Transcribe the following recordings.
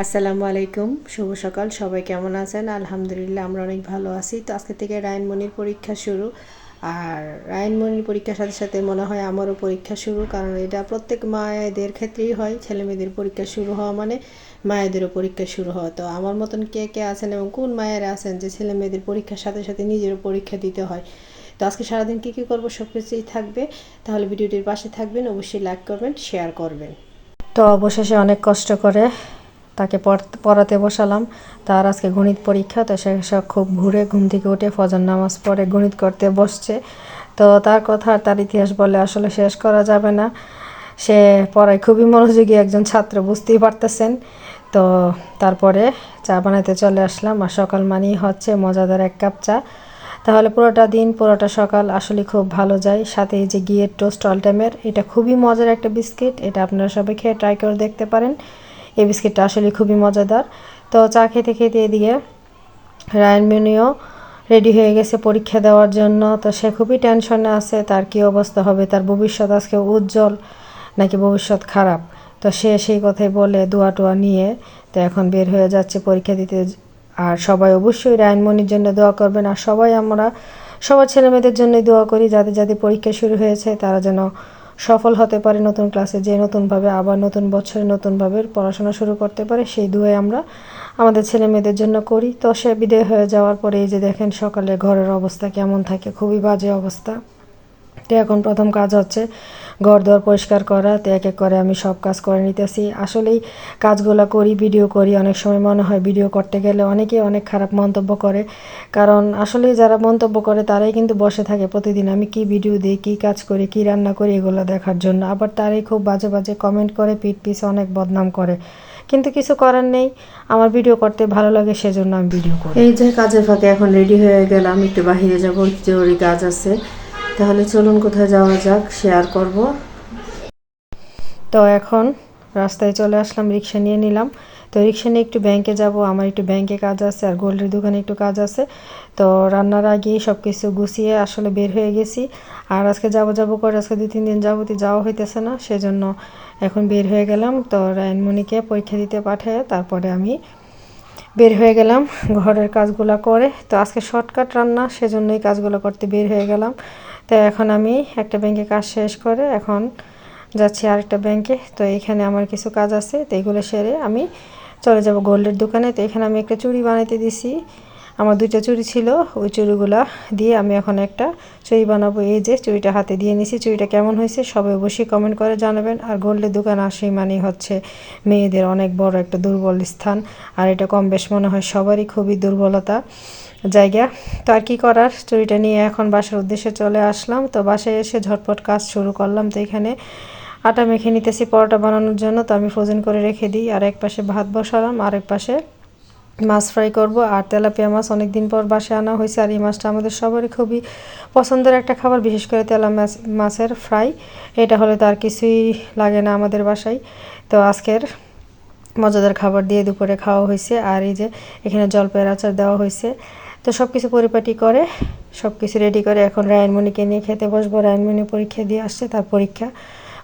আসসালামু আলাইকুম, শুভ সকাল, সবাই কেমন আছেন? আলহামদুলিল্লাহ, আমরা অনেক ভালো আছি। তো আজকে থেকে রায়নমণির পরীক্ষা শুরু। আর রায়নমণির পরীক্ষার সাথে সাথে মনে হয় আমারও পরীক্ষা শুরু, কারণ এটা প্রত্যেক মায়েদের ক্ষেত্রেই হয় ছেলে মেয়েদের পরীক্ষা শুরু হওয়া মানে মায়েদেরও পরীক্ষা শুরু হওয়া। তো আমার মতন কে কে আছেন এবং কোন মায়েরা আছেন যে ছেলে মেয়েদের পরীক্ষার সাথে সাথে নিজেরও পরীক্ষা দিতে হয়? তো আজকে সারাদিন কী কী করব সব কিছুই থাকবে। তাহলে ভিডিওটির পাশে থাকবেন, অবশ্যই লাইক করবেন শেয়ার করবেন। তো অবশেষে অনেক কষ্ট করে তাকে পড়াতে বসালাম। তার আজকে গণিত পরীক্ষা, তো সে খুব ঘুরে ঘুম থেকে উঠে ফজর নামাজ পড়ে গণিত করতে বসছে। তো তার কথা তার ইতিহাস বলে আসলে শেষ করা যাবে না। সে পড়ায় খুবই মনোযোগী একজন ছাত্র, বুঝতেই পারতেছেন। তো তারপরে চা বানাতে চলে আসলাম আর সকাল মানেই হচ্ছে মজাদার এক কাপ চা। তাহলে পুরোটা দিন, পুরোটা সকাল আসলে খুব ভালো যায়। সাথে এই যে গিয়ের টোস্ট অলটাইমের এটা খুবই মজার একটা বিস্কিট। এটা আপনারা সবাই খেয়ে ট্রাই করে দেখতে পারেন। এই বিস্কিটটা আসলে খুবই মজাদার। তো চা খেতে খেতে এদিকে রায়ন মিনিও রেডি হয়ে গেছে পরীক্ষা দেওয়ার জন্য। তো সে খুবই টেনশনে আছে, তার কী অবস্থা হবে, তার ভবিষ্যৎ আজকে উজ্জ্বল নাকি ভবিষ্যৎ খারাপ? তো সে সেই কথাই বলে দোয়া টোয়া নিয়ে, তো এখন বের হয়ে যাচ্ছে পরীক্ষা দিতে। আর সবাই অবশ্যই রায়নমণির জন্য দোয়া করবেন, আর সবাই আমরা, সবার ছেলেমেয়েদের জন্যই দোয়া করি যাদের যাদের পরীক্ষা শুরু হয়েছে, তারা যেন সফল হতে পারে নতুন ক্লাসে, যে নতুনভাবে আবার নতুন বছরে নতুনভাবে পড়াশোনা শুরু করতে পারে, সেই দুয়ে আমরা আমাদের ছেলে মেয়েদের জন্য করি। তো সে বিদায় হয়ে যাওয়ার পরে এই যে দেখেন সকালে ঘরের অবস্থা কেমন থাকে, খুবই বাজে অবস্থা। তো এখন প্রথম কাজ হচ্ছে ঘর দর পরিষ্কার করা, তো এক এক করে আমি সব কাজ করে নিতেছি। আসলেই কাজগুলো করি, ভিডিও করি, অনেক সময় মনে হয় ভিডিও করতে গেলে অনেকে অনেক খারাপ মন্তব্য করে। কারণ আসলে যারা মন্তব্য করে, তারাই কিন্তু বসে থাকে প্রতিদিন, আমি কি ভিডিও দিই, কী কাজ করি, কী রান্না করি, এগুলো দেখার জন্য। আবার তারাই খুব বাজে বাজে কমেন্ট করে পিট পিছে অনেক বদনাম করে। কিন্তু কিছু করার নেই, আমার ভিডিও করতে ভালো লাগে, সেজন্য আমি ভিডিও করি। এই যে কাজের ফাঁকে এখন রেডি হয়ে গেলাম, একটু বাহিরে যাব, জরুরি কাজ আছে। তাহলে চলুন কোথায় যাওয়া যাক শেয়ার করব। তো এখন রাস্তায় চলে আসলাম, রিক্সা নিয়ে নিলাম। তো রিক্সা নিয়ে একটু ব্যাংকে যাব, আমার একটু ব্যাংকে কাজ আছে আর গোল্ডের দোকানে একটু কাজ আছে। তো রান্নার আগেই সব কিছু গুছিয়ে আসলে বের হয়ে গেছি। আর আজকে যাব যাব করে আজকে দুই, তিন দিন যাবতই যাওয়া হইতেছে না, সেজন্য এখন বের হয়ে গেলাম। তো রায়নমণিকে পরীক্ষা দিতে পাঠায় তারপরে আমি বের হয়ে গেলাম, ঘরের কাজগুলো করে। তো আজকে শর্টকাট রান্না, সেজন্যই কাজগুলো করতে বের হয়ে গেলাম। তো এখন আমি একটা ব্যাংকে কাজ শেষ করে এখন যাচ্ছি আরেকটা ব্যাংকে। তো এখানে আমার কিছু কাজ আছে, তো এগুলো সেরে আমি চলে যাব গোল্ডের দোকানে। তো এখানে আমি একটা চুড়ি বানাইতে দিছি। আমার দুইটা চুড়ি ছিল, ওই চুড়িগুলা দিয়ে আমি এখন একটা চুড়ি বানাবো। এই যে চুড়িটা হাতে দিয়ে নিছি, চুড়িটা কেমন হয়েছে সবাই অবশ্যই কমেন্ট করে জানাবেন। আর গোল্ডের দোকান আসেই মানেই হচ্ছে মেয়েদের অনেক বড় একটা দুর্বল স্থান, আর এটা কম বেশ মনে হয় সবারই খুবই দুর্বলতা জায়গা। তো আর কী করার? চুরিটা নিয়ে এখন বাসার উদ্দেশ্যে চলে আসলাম। তো বাসায় এসে ঝটপট কাজ শুরু করলাম। তো এখানে আটা মেখে নিতেছি পরোটা বানানোর জন্য। তো আমি ফ্রোজেন করে রেখে দিই। আর এক পাশে ভাত বসালাম আর এক পাশে মাছ ফ্রাই করব আর তেলাপিয়া মাছ অনেক দিন পর বাসে আনা হয়েছে আর এই মাছটা আমাদের সবারই খুবই পছন্দের একটা খাবার, বিশেষ করে তেলা মাছ, মাছের ফ্রাই এটা হলে তার কিছুই লাগে না আমাদের বাসায়। তো আজকের মজাদার খাবার দিয়ে দুপুরে খাওয়া হয়েছে আর এই যে এখানে জলপাইয়ের আচার দেওয়া হয়েছে। তো সব কিছু পরিপাটি করে সব কিছু রেডি করে এখন রায়নমণিকে নিয়ে খেতে বসবো। রায়নমণি পরীক্ষা দিয়ে আসছে, তার পরীক্ষা।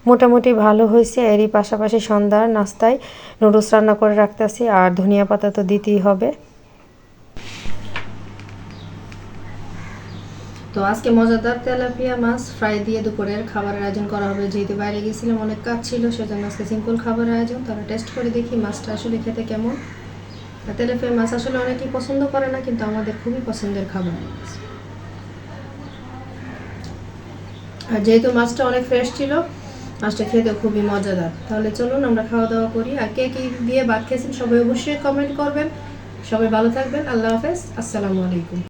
মোটামুটি ভালো হয়েছে। এরই পাশাপাশি সন্ধ্যার নাস্তায় নুডলস রান্না করে রাখতেছি আর ধনিয়া পাতা তো দিতেই হবে। তো আজকে মজাদার তেলাপিয়া মাছ, ফ্রাই দিয়ে দুপুরের খাবারের আয়োজন করা হবে। যেহেতু বাইরে গেছিলাম, অনেক কাজ ছিল, সেজন্য আজকে সিম্পল খাবারের আয়োজন। তারা টেস্ট করে দেখি মাছটা আসলে খেতে কেমন। তেলাপিয়া মাছ আসলে অনেকেই পছন্দ করে না, কিন্তু আমাদের খুবই পছন্দের খাবার আর যেহেতু মাছটা অনেক ফ্রেশ ছিল মাছটা খেতে খুবই মজাদার। তাহলে চলুন আমরা খাওয়া দাওয়া করি। আর কে কী দিয়ে ভাত খেয়েছেন সবাই অবশ্যই কমেন্ট করবেন। সবাই ভালো থাকবেন। আল্লাহ হাফেজ। আসসালামু আলাইকুম।